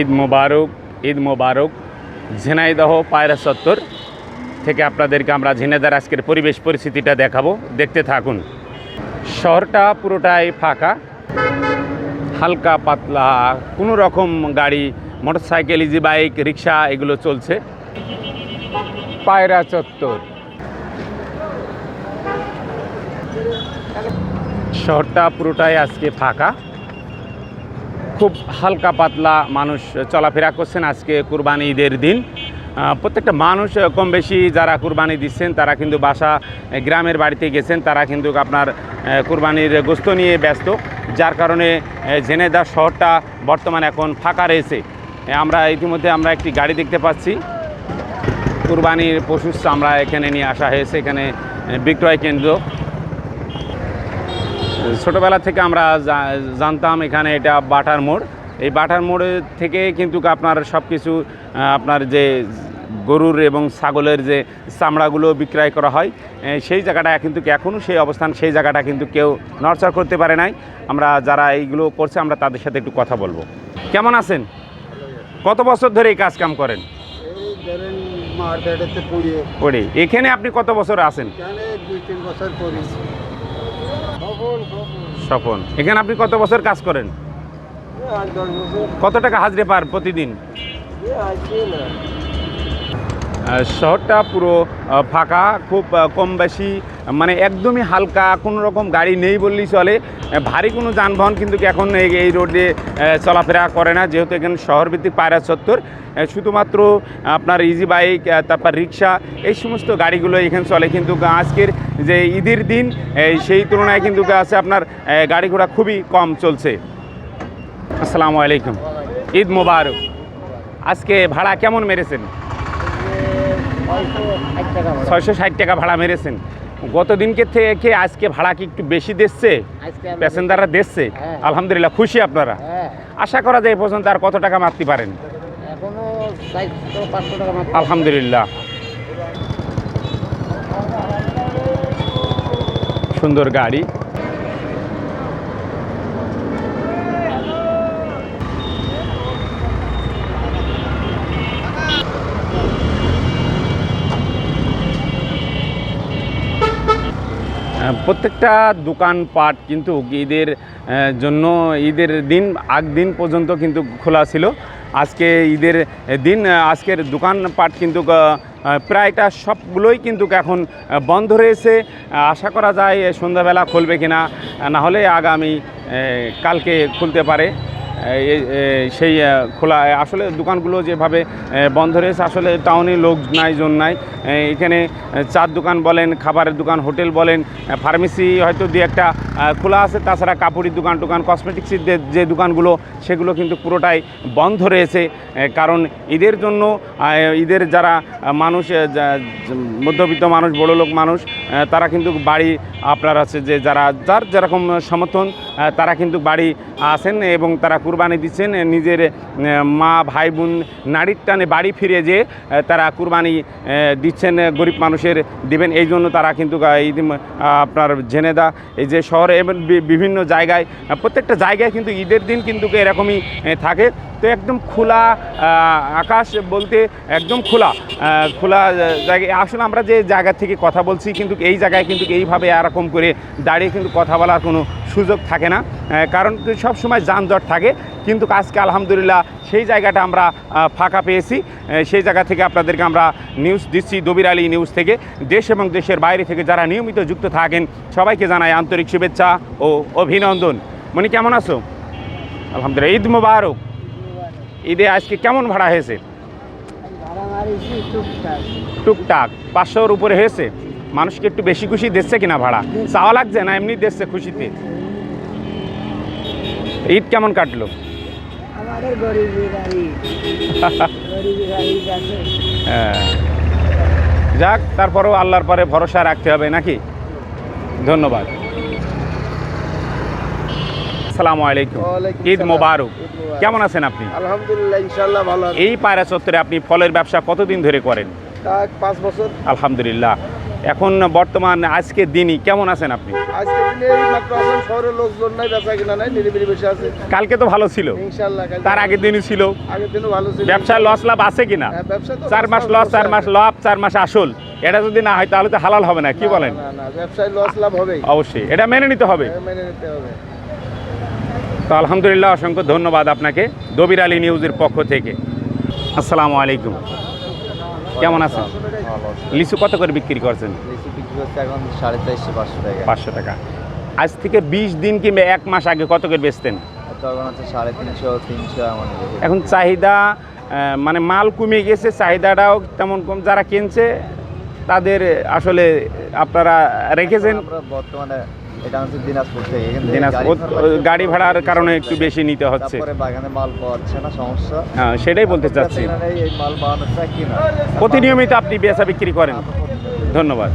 ঈদ মোবারক ঈদ মোবারক, ঝিনাইদহ, পায়রা চত্বর থেকে আপনাদেরকে আমরা ঝিনাইদার আজকের পরিবেশ পরিস্থিতিটা দেখাবো। দেখতে থাকুন। শহরটা পুরোটাই ফাঁকা, হালকা পাতলা, কোনো রকম গাড়ি, মোটরসাইকেল, ইজি বাইক, রিক্সা এগুলো চলছে। পায়রা চত্বর শহরটা পুরোটাই আজকে ফাঁকা। খুব হালকা পাতলা মানুষ চলাফেরা করছেন আজকে কুরবানি ঈদের দিন। প্রত্যেকটা মানুষ কম বেশি যারা কুরবানি দিচ্ছেন, তারা কিন্তু বাসা গ্রামের বাড়িতে গেছেন, তারা কিন্তু আপনার কুরবানির গোস্ত নিয়ে ব্যস্ত, যার কারণে ঝেনেদা শহরটা বর্তমানে এখন ফাঁকা রয়েছে। আমরা ইতিমধ্যে আমরা একটি গাড়ি দেখতে পাচ্ছি। কুরবানির পশু আমরা এখানে নিয়ে আসা হয়েছে, এখানে বিক্রয় কেন্দ্র। ছোটোবেলা থেকে আমরা জানতাম এখানে এটা বাটার মোড়। এই বাটার মোড়ে থেকে কিন্তু আপনার সব কিছু আপনার যে গরুর এবং ছাগলের যে চামড়াগুলো বিক্রয় করা হয় সেই জায়গাটা কিন্তু এখনও সেই অবস্থান সেই জায়গাটা কিন্তু কেউ নড়চড় করতে পারে নাই। আমরা যারা এইগুলো করছে আমরা তাদের সাথে একটু কথা বলব। কেমন আছেন? কত বছর ধরে এই কাজ কাম করেন? এখানে আপনি কত বছর আছেন? এখানে দুই তিন বছর করি স্বপন। এখানে আপনি কত বছর কাজ করেন? কত টাকা হাজরে পার প্রতিদিন? শহরটা পুরো ফাঁকা, খুব কম বেশি মানে একদমই হালকা কোনো রকম গাড়ি নেই বললেই চলে। ভারী কোনো যানবাহন কিন্তু এখন এই রোডে চলাফেরা করে না। যেহেতু এখানে শহরভিত্তিক পায়রা চত্বর শুধুমাত্র আপনার ইজি বাইক তারপর রিক্সা এই সমস্ত গাড়িগুলো এখানে চলে। কিন্তু আজকের যে ঈদের দিন সেই তুলনায় কিন্তু আছে আপনার গাড়ি ঘোড়া খুবই কম চলছে। আসসালামু আলাইকুম। ঈদ মোবারক। আজকে ভাড়া কেমন মেরেছেন? ছয়শো ষাট টাকা ভাড়া মেরেছেন। গত দিনকে থেকে আজকে ভাড়া কি একটু বেশি দিচ্ছে? প্যাসেঞ্জাররা দিচ্ছে? হ্যাঁ। আলহামদুলিল্লাহ খুশি আপনারা? হ্যাঁ। আশা করা যায় এই পর্যন্ত আর কত টাকা মারতে পারেন? আলহামদুলিল্লাহ। সুন্দর গাড়ি। প্রত্যেকটা দোকানপাট কিন্তু ঈদের জন্য ঈদের দিন, আগ দিন পর্যন্ত কিন্তু খোলা ছিল। আজকে ঈদের দিন আজকের দোকানপাট কিন্তু প্রায়টা সবগুলোই কিন্তু এখন বন্ধ রয়েছে। আশা করা যায় সন্ধ্যাবেলা খুলবে কিনা, না হলে আগামী কালকে খুলতে পারে। সেই খোলা আসলে দোকানগুলো যেভাবে বন্ধ রয়েছে, আসলে টাউনে লোক নাই, জন নাই। এখানে চার দোকান বলেন, খাবারের দোকান, হোটেল বলেন ফার্মেসি হয়তো দু একটা খোলা আছে, তাছাড়া কাপড়ের দোকান, টোকান কসমেটিক্সের যে দোকানগুলো, সেগুলো কিন্তু পুরোটাই বন্ধ রয়েছে। কারণ ঈদের জন্য ঈদের যারা মানুষ মধ্যবিত্ত মানুষ, বড় লোক মানুষ তারা কিন্তু বাড়ি আপনার আছে যে, যারা, যার যেরকম সমর্থন তারা কিন্তু বাড়ি আসেন এবং তারা কুরবানি দিচ্ছেন নিজের মা, ভাই, বোন, নারীর টানে বাড়ি ফিরে যে তারা কুরবানি দিচ্ছেন গরিব মানুষের দিবেন। এই জন্য তারা কিন্তু আপনার ঝেনেদা এই যে শহরে এবং বিভিন্ন জায়গায় প্রত্যেকটা জায়গায় কিন্তু ঈদের দিন কিন্তু এরকমই থাকে। তো একদম খোলা আকাশ বলতে একদম খোলা খোলা জায়গায় আসলে আমরা যে জায়গা থেকে কথা বলছি, কিন্তু এই জায়গায় কিন্তু এইভাবে এরকম করে দাঁড়িয়ে কিন্তু কথা বলার কোনো সুযোগ থাকে না। কারণ সব সময় যানজট থাকে, কিন্তু আজকে আলহামদুলিল্লাহ সেই জায়গাটা আমরা ফাঁকা পেয়েছি। সেই জায়গা থেকে আপনাদেরকে আমরা নিউজ দিচ্ছি দবির আলী নিউজ থেকে। দেশ এবং দেশের বাইরে থেকে যারা নিয়মিত যুক্ত থাকেন, সবাইকে জানাই আন্তরিক শুভেচ্ছা ও অভিনন্দন। মনি, কেমন আছো? আলহামদুলিল্লাহ, ঈদ মুবারক। ঈদে আজকে কেমন ভাড়া হয়েছে? টুকটাক। পাঁচশোর উপরে হয়েছে। মানুষকে একটু বেশি খুশি দিচ্ছে কিনা ভাড়া? চাওয়া লাগছে না, এমনি দিচ্ছে খুশিতে। ঈদ কেমন কাটলো? হ্যাঁ। যাক তারপরেও আল্লাহর পরে ভরসা রাখতে হবে নাকি? ধন্যবাদ। আসসালামু আলাইকুম। ঈদ মোবারক। কেমন আছেন আপনি? আলহামদুলিল্লাহ ভালো এই পায়রা চত্বরে আপনি ফলের ব্যবসা কতদিন ধরে করেন? পাঁচ বছর। আলহামদুলিল্লাহ। এখন বর্তমান আজকের দিনই কেমন আছেন আপনি? শহরের লোকজন নাই বেচা কিনা নাই নিরিবিলি আছে। কালকে তো ভালো ছিল। তার আগের দিনই ছিল। আগের দিনও ভালো ব্যবসায় লস লাভ আছে কিনা? হ্যাঁ, চার মাস লস চার মাস লাভ চার মাস আসল। এটা যদি না হয় তাহলে তো হালাল হবে না কি বলেন? ব্যবসায় লস লাভ অবশ্যই এটা মেনে নিতে হবে। হ্যাঁ, মেনে নিতে হবে। তো আলহামদুলিল্লাহ অসংখ্য ধন্যবাদ আপনাকে। দবির আলী নিউজের পক্ষ থেকে। আসসালামু আলাইকুম। কেমন আছেন? লিচু কত করে বিক্রি করছেন? লিচু বিক্রি হচ্ছে এখন সাড়ে চারশো পাঁচশো টাকা। পাঁচশো টাকা। আজ থেকে বিশ দিন কিংবা এক মাস আগে কত করে বেচতেন? তখন হচ্ছে সাড়ে তিনশো তিনশো এমন এখন চাহিদা মানে মাল কমে গেছে চাহিদাটাও তেমন কম। যারা কিনছে তাদের আসলে আপনারা রেখেছেন। বর্তমানে এটা হচ্ছে দিনাজপুর থেকে। দিনাজপুর গাড়ি ভাড়ার কারণে একটু বেশি নিতে হচ্ছে। তারপরে বাগানে মাল পাওয়া না সমস্যা। হ্যাঁ সেটাই বলতে চাচ্ছি। এই মাল বানানোটা কিনা? প্রতিনিয়মিত আপনি বেচা বিক্রি করেন। ধন্যবাদ।